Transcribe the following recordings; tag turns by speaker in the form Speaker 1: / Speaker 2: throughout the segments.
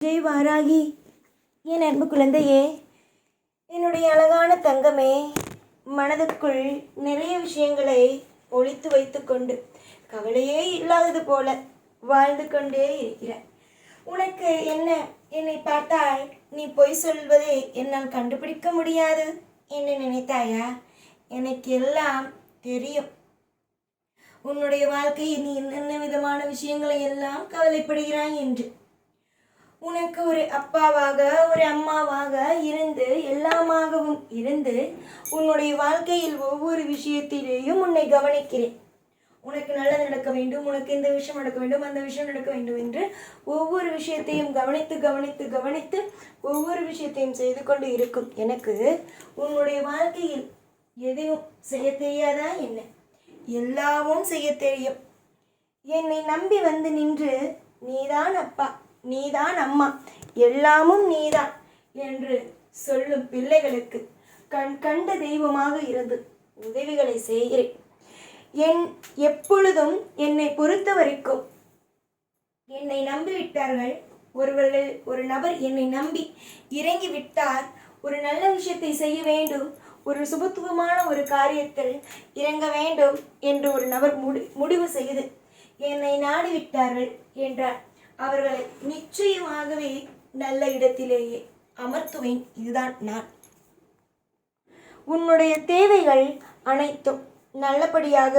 Speaker 1: ஜெய் வாராகி என் அன்பு குழந்தையே என்னுடைய அழகான தங்கமே மனதுக்குள் நிறைய விஷயங்களை ஒழித்து வைத்துக்கொண்டு கவலையே இல்லாதது போல வாழ்ந்து கொண்டே இருக்கிற உனக்கு என்ன என்னை பார்த்தால் நீ பொய் சொல்வதை என்னால் கண்டுபிடிக்க முடியாது என்று நினைத்தாயா? எனக்கு எல்லாம் தெரியும். உன்னுடைய வாழ்க்கையில் நீ என்னென்ன விதமான விஷயங்களை எல்லாம் கவலைப்படுகிறாய் என்று. உனக்கு ஒரு அப்பாவாக ஒரு அம்மாவாக இருந்து எல்லாமாகவும் இருந்து உன்னுடைய வாழ்க்கையில் ஒவ்வொரு விஷயத்திலேயும் உன்னை கவனிக்கிறேன். உனக்கு நல்லது நடக்க வேண்டும் உனக்கு இந்த விஷயம் நடக்க வேண்டும் அந்த விஷயம் நடக்க வேண்டும் என்று ஒவ்வொரு விஷயத்தையும் கவனித்து கவனித்து கவனித்து ஒவ்வொரு விஷயத்தையும் செய்து கொண்டு இருக்கும். எனக்கு உன்னுடைய வாழ்க்கையில் எதையும் செய்ய தெரியாதா என்ன? எல்லாவும் செய்ய தெரியும். என்னை நம்பி வந்து நின்று நீதான் அப்பா. நீதான் அம்மா. எல்லாமும் நீதான் என்று சொல்லும் பிள்ளைகளுக்கு கண் கண்ட தெய்வமாக இருந்து உதவிகளை செய்கிறேன். என் எப்பொழுதும் என்னை பொறுத்த வரைக்கும் என்னை நம்பிவிட்டார்கள் ஒருவர்கள் ஒரு நபர் என்னை நம்பி இறங்கி விட்டார். ஒரு நல்ல விஷயத்தை செய்ய வேண்டும் ஒரு சுபத்துவமான ஒரு காரியத்தில் இறங்க வேண்டும் என்று ஒரு நபர் முடி முடிவு செய்து என்னை நாடிவிட்டார்கள் என்றார். அவர்களை நிச்சயமாகவே நல்ல இடத்திலேயே அமர்த்துவேன். இதுதான் நான். உன்னுடைய தேவைகள் அனைத்தும் நல்லபடியாக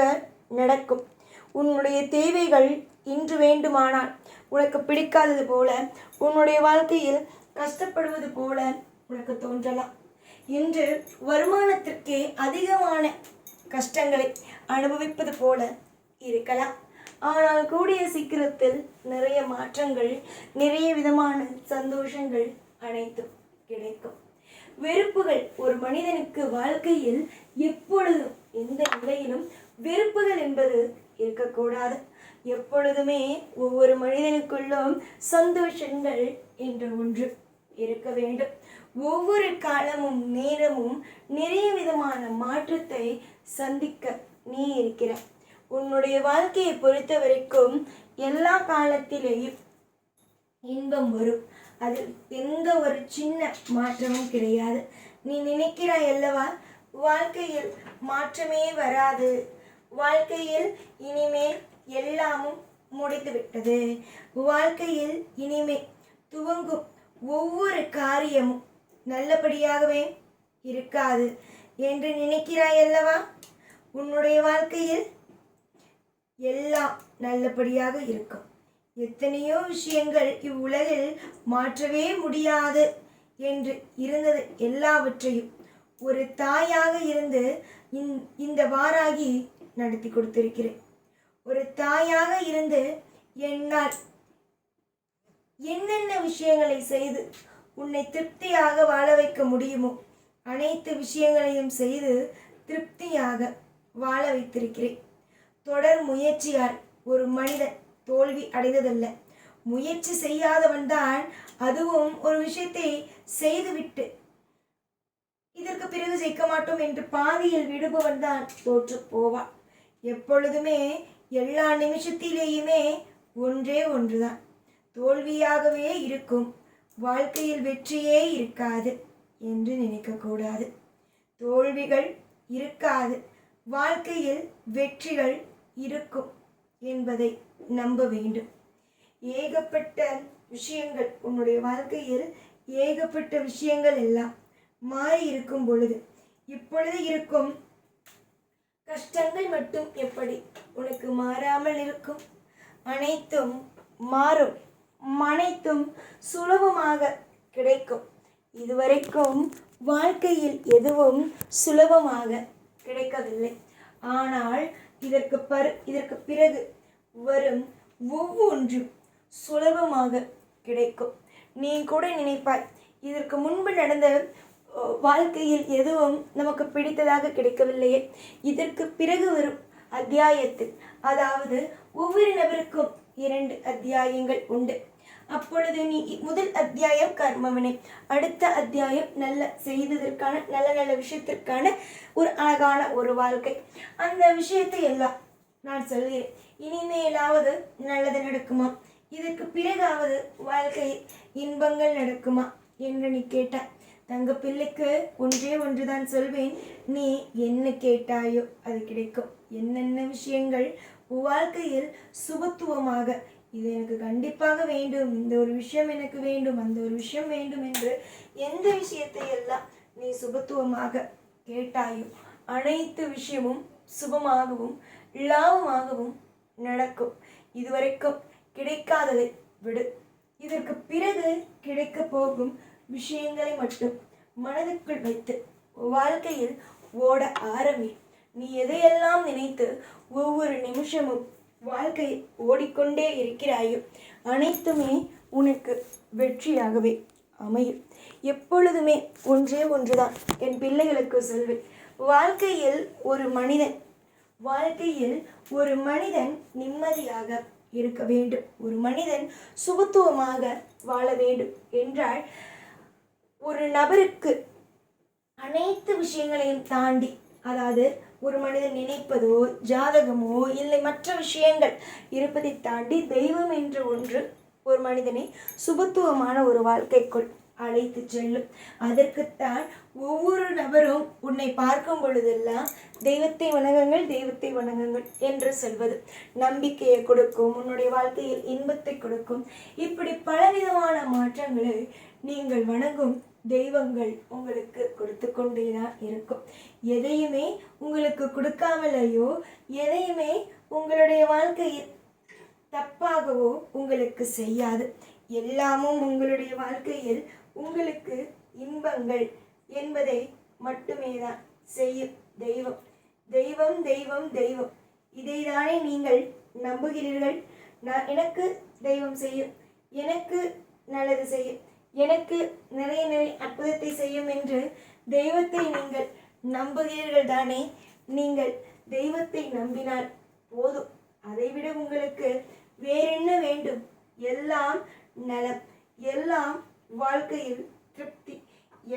Speaker 1: நடக்கும். உன்னுடைய தேவைகள் இன்று வேண்டுமானால் உனக்கு பிடிக்காதது போல உன்னுடைய வாழ்க்கையில் கஷ்டப்படுவது போல உனக்கு தோன்றலாம். இன்று வருமானத்திற்கே அதிகமான கஷ்டங்களை அனுபவிப்பது போல இருக்கலாம். ஆனால் கூடிய சீக்கிரத்தில் நிறைய மாற்றங்கள் நிறைய விதமான சந்தோஷங்கள் அனைத்தும் கிடைக்கும். வெறுப்புகள் ஒரு மனிதனுக்கு வாழ்க்கையில் எப்பொழுதும் எந்த நிலையிலும் வெறுப்புகள் என்பது இருக்கக்கூடாது. எப்பொழுதுமே ஒவ்வொரு மனிதனுக்குள்ளும் சந்தோஷங்கள் என்ற ஒன்று இருக்க வேண்டும். ஒவ்வொரு காலமும் நேரமும் நிறைய விதமான மாற்றத்தை சந்திக்க நீ இருக்கிற உன்னுடைய வாழ்க்கையை பொறுத்த வரைக்கும் எல்லா காலத்திலேயும் இன்பம் வரும். அதில் எந்த ஒரு சின்ன மாற்றமும் கிடையாது. நீ நினைக்கிறாய் அல்லவா வாழ்க்கையில் மாற்றமே வராது. வாழ்க்கையில் இனிமேல் எல்லாமும் முடிந்துவிட்டது. வாழ்க்கையில் இனிமே துவங்கும் ஒவ்வொரு காரியமும் நல்லபடியாகவே இருக்காது. என்று நினைக்கிறாய் அல்லவா உன்னுடைய வாழ்க்கையில் எல்லாம் நல்லபடியாக இருக்கும். எத்தனையோ விஷயங்கள் இவ்வுலகில் மாற்றவே முடியாது என்று இருந்தது எல்லாவற்றையும். ஒரு தாயாக இருந்து இந்- இந்த வாராகி நடத்தி கொடுத்திருக்கிறேன். ஒரு தாயாக இருந்து என்னால் என்னென்ன விஷயங்களை செய்து உன்னை திருப்தியாக வாழ வைக்க முடியுமோ அனைத்து விஷயங்களையும் செய்து திருப்தியாக வாழ வைத்திருக்கிறேன். தொடர் முயற்சியால் ஒரு மனிதன் தோல்வி அடைந்ததல்ல. முயற்சி செய்யாதவன்தான் அதுவும் ஒரு விஷயத்தை செய்துவிட்டு இதற்கு பிறகு ஜெயிக்க மாட்டோம் என்று பாதியில் விடுபவன் தான் தோற்று போவான். எப்பொழுதுமே எல்லா நிமிஷத்திலேயுமே ஒன்றே ஒன்றுதான். தோல்வியாகவே இருக்கும். வாழ்க்கையில் வெற்றியே இருக்காது என்று நினைக்கக்கூடாது. தோல்விகள் இருக்காது. வாழ்க்கையில் வெற்றிகள் இருக்கும் என்பதை நம்ப வேண்டும். ஏகப்பட்ட விஷயங்கள் உன்னுடைய வாழ்க்கையில் ஏகப்பட்ட விஷயங்கள் எல்லாம் மாறி இருக்கும் பொழுது இப்பொழுது இருக்கும் கஷ்டங்கள் மட்டும் எப்படி உனக்கு மாறாமல் இருக்கும்? அனைத்தும் மாறும் அனைத்தும் சுலபமாக கிடைக்கும். இதுவரைக்கும் வாழ்க்கையில் எதுவும் சுலபமாக கிடைக்கவில்லை. ஆனால் இதற்கு பரு இதற்கு பிறகு வரும் ஒவ்வொன்றும் சுலபமாக கிடைக்கும். நீ கூட நினைப்பாய் இதற்கு முன்பு நடந்த வாழ்க்கையில் எதுவும் நமக்கு பிடித்ததாக கிடைக்கவில்லையே. இதற்கு பிறகு வரும் அத்தியாயத்தில் அதாவது ஒவ்வொரு நபருக்கும் இரண்டு அத்தியாயங்கள் உண்டு. அப்பொழுது நீ முதல் அத்தியாயம் கர்மவினை அடுத்த அத்தியாயம் நல்ல செய்ததற்கான நல்ல நல்ல விஷயத்திற்கான ஒரு அழகான ஒரு வாழ்க்கை. அந்த விஷயத்தை எல்லாம் நான் சொல்கிறேன். இனிமேலாவது நல்லது நடக்குமா? இதற்கு பிறகாவது வாழ்க்கையில் இன்பங்கள் நடக்குமா என்று நீ கேட்டாய். தங்க பிள்ளைக்கு ஒன்றே ஒன்றுதான் சொல்வேன். நீ என்ன கேட்டாயோ அது கிடைக்கும். என்னென்ன விஷயங்கள் வாழ்க்கையில் சுபத்துவமாக இது எனக்கு கண்டிப்பாக வேண்டும். இந்த ஒரு விஷயம் எனக்கு வேண்டும். அந்த ஒரு விஷயம் வேண்டும் என்று எந்த விஷயத்தை எல்லாம் நீ சுபத்துவமாக கேட்டாயோ அனைத்து விஷயமும் சுபமாகவும் லாபமாகவும் நடக்கும். இதுவரைக்கும் கிடைக்காததை விடு. இதற்கு பிறகு கிடைக்க போகும் விஷயங்களை மட்டும் மனதுக்குள் வைத்து வாழ்க்கையில் ஓட ஆரம்பி. நீ எதையெல்லாம் நினைத்து ஒவ்வொரு நிமிஷமும் வாழ்க்கை ஓடிக்கொண்டே இருக்கிறாயோ. அனைத்துமே உனக்கு வெற்றியாகவே அமையும். எப்பொழுதுமே ஒன்றே ஒன்றுதான் என் பிள்ளைகளுக்கு சொல்வேன் வாழ்க்கையில் ஒரு மனிதன் வாழ்க்கையில் ஒரு மனிதன் நிம்மதியாக இருக்க வேண்டும். ஒரு மனிதன் சுபத்துவமாக வாழ வேண்டும் என்றால் ஒரு நபருக்கு அனைத்து விஷயங்களையும் தாண்டி அதாவது ஒரு மனிதன் நினைப்பதோ ஜாதகமோ இல்லை மற்ற விஷயங்கள் இருப்பதை தாண்டி தெய்வம் என்ற ஒன்று ஒரு மனிதனை சுபத்துவமான ஒரு வாழ்க்கைக்குள் அழைத்து செல்லும். அதற்குத்தான் ஒவ்வொரு நபரும் உன்னை பார்க்கும் பொழுதெல்லாம் தெய்வத்தை வணங்குங்கள் தெய்வத்தை வணங்குங்கள் என்று சொல்வது. நம்பிக்கையை கொடுக்கும் உன்னுடைய வாழ்க்கையில் இன்பத்தை கொடுக்கும். இப்படி பலவிதமான மாற்றங்களை நீங்கள் வணங்கும் தெய்வங்கள் உங்களுக்கு கொடுத்து கொண்டே தான் இருக்கும். எதையுமே உங்களுக்கு கொடுக்காமலையோ எதையுமே உங்களுடைய வாழ்க்கையில் தப்பாகவோ உங்களுக்கு செய்யாது. எல்லாமும் உங்களுடைய வாழ்க்கையில் உங்களுக்கு இன்பங்கள் என்பதை மட்டுமே தான் செய்யும் தெய்வம். தெய்வம் தெய்வம் தெய்வம். இதைதானே நீங்கள் நம்புகிறீர்கள். நான் எனக்கு தெய்வம் செய்யும். எனக்கு நல்லது செய்யும். எனக்கு நிறைய நிறைய அற்புதத்தை செய்யும் என்று தெய்வத்தை நீங்கள் நம்புகிறீர்கள் தானே? நீங்கள் தெய்வத்தை நம்பினால் போதும். அதைவிட உங்களுக்கு வேறென்ன வேண்டும்? எல்லாம் நலம் எல்லாம் வாழ்க்கையில் திருப்தி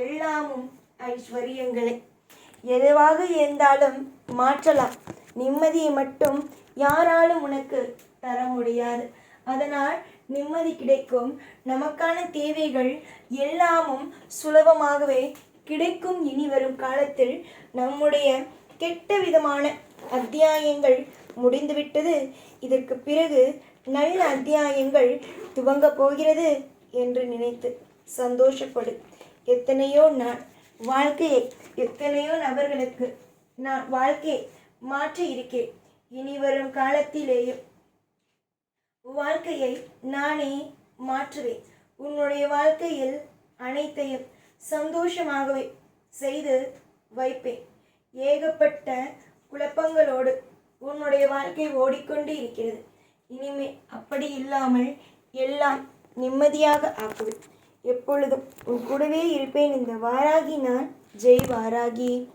Speaker 1: எல்லாமும் ஐஸ்வர்யங்களே. எதுவாக இருந்தாலும் மாற்றலாம். நிம்மதியை மட்டும் யாராலும் உனக்கு தர முடியாது. அதனால் நிம்மதி கிடைக்கும். நமக்கான தேவைகள் எல்லாமும் சுலபமாகவே கிடைக்கும். இனி வரும் காலத்தில் நம்முடைய கெட்ட விதமான அத்தியாயங்கள் முடிந்துவிட்டது. இதற்கு பிறகு நல்ல அத்தியாயங்கள் துவங்கப் போகிறது என்று நினைத்து சந்தோஷப்படு. எத்தனையோ நான் வாழ்க்கையை எத்தனையோ நபர்களுக்கு நான் வாழ்க்கையை மாற்ற இருக்கேன் இனி வரும் காலத்திலேயும் வாழ்க்கையை நானே மாற்றுவேன். உன்னுடைய வாழ்க்கையில் அனைத்தையும் சந்தோஷமாகவே செய்து வைப்பேன். ஏகப்பட்ட குழப்பங்களோடு உன்னுடைய வாழ்க்கை ஓடிக்கொண்டு இருக்கிறது. இனிமே அப்படி இல்லாமல் எல்லாம் நிம்மதியாக ஆக்குவேன். எப்பொழுதும் உன் கூடவே இருப்பேன். இந்த வாராகி நான். ஜெய் வாராகி.